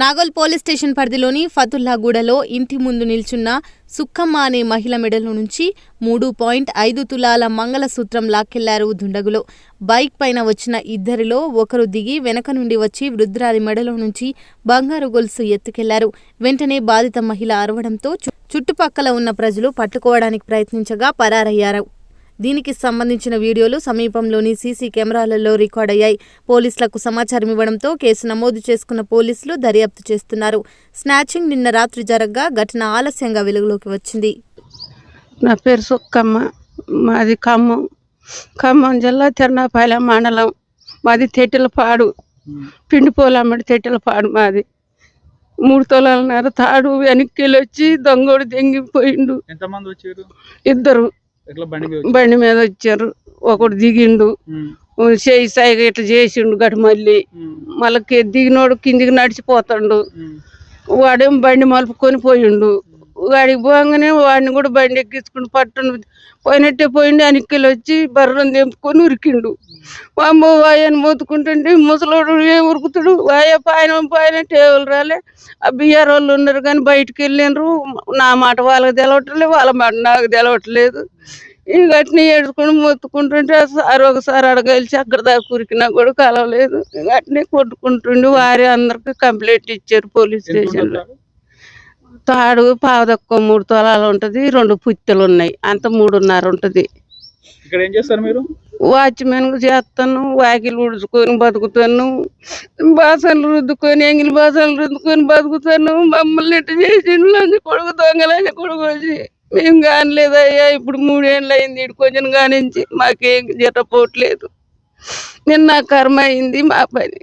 Nagole police station పరిధిలోని ఫతుల్లాగూడలో ఇంటి ముందు నిల్చున్న సుక్కమ్మ అనే మహిళ మెడలో నుంచి మూడు పాయింట్ ఐదు తులాల మంగళసూత్రం లాక్కెళ్ళారు దుండగులు. బైక్ పైన వచ్చిన ఇద్దరిలో ఒకరు దిగి వెనక నుండి వచ్చి వృద్ధురాలి మెడలో నుంచి బంగారు గొలుసు ఎత్తుకెళ్ళారు. వెంటనే బాధిత మహిళ అరవడంతో చుట్టుపక్కల ఉన్న ప్రజలు పట్టుకోవడానికి ప్రయత్నించగా పరారయ్యారు. దీనికి సంబంధించిన వీడియోలు సమీపంలోని సీసీ కెమెరాలలో రికార్డ్ అయ్యాయి. పోలీసులకు సమాచారం ఇవ్వడంతో కేసు నమోదు చేసుకున్న పోలీసులు దర్యాప్తు చేస్తున్నారు. స్నాచింగ్ నిన్న రాత్రి జరగ్గా ఘటన ఆలస్యంగా వెలుగులోకి వచ్చింది. నా పేరు సుక్కమ్మ. మాది ఖమ్మం. ఖమ్మం జిల్లా తిరునాపాలెం మండలం. మాది తెట్టెలపాడు పిండి పోలమ్మడి తెట్టెలపాడు మాది. మూడు తొలాలన్నర తాడు వెనక్కి వచ్చి దొంగోడు దెంగిపోయిండు. ఎంతమంది వచ్చారు? ఇద్దరు. బండి మీద వచ్చారు? ఒకడు దిగిండు. చేయి సాయిగా ఇట్లా చేసిండు గటు మళ్ళీ. మళ్ళీ దిగినోడు కిందికి నడిచిపోతాడు. వాడేం బండి మలుపుకొని పోయిండు. వాడికి పోగానే వాడిని కూడా బండి ఎక్కించుకుని పట్టును పోయినట్టే పోయిండు వెనక్కి వచ్చి బర్రం తెంపుకొని ఉరికిండు. అమ్మ వాయని మొత్తుకుంటుంటే ముసలోడు ఏం ఉరుకుతాడు? వాయ పాయన పాయన టేబుల్ రాలే. ఆ బియ్యారు వాళ్ళు ఉన్నారు కానీ బయటికి వెళ్ళినారు నా మాట వాళ్ళకి తెలవట్లేదు వాళ్ళ మాట నాకు తెలవట్లేదు. గట్టిని ఏడుచుకొని మొత్తుకుంటుంటే సార్ ఒకసారి అడగలిసి అక్కడ దాకా ఉరికినా కూడా కలవలేదు. గట్టిని కొట్టుకుంటుండే వారి అందరికి కంప్లైంట్ ఇచ్చారు పోలీస్ స్టేషన్లో. తాడు? తాడు పావుదక్కువ మూడు తొలాలు ఉంటది రెండు పుత్తెలు ఉన్నాయి. అంత మూడున్నర ఉంటది. ఇక్కడ ఏం చేస్తారు మీరు? వాచ్మెన్ చేస్తాను వాకిలు ఉడుచుకొని బతుకుతాను బాసలు రుద్దుకొని ఎంగిలి బాసలు రుద్దుకొని బతుకుతాను మమ్మల్ని ఇట్ట చేసి కొడుకు దొంగలని కొడుకు వచ్చి మేము కానలేదయ్యా ఇప్పుడు మూడేళ్ళు అయింది ఇటు కొంచెం కానించి మాకేం జట పోవట్లేదు నిన్న కర్మ అయింది మా పని.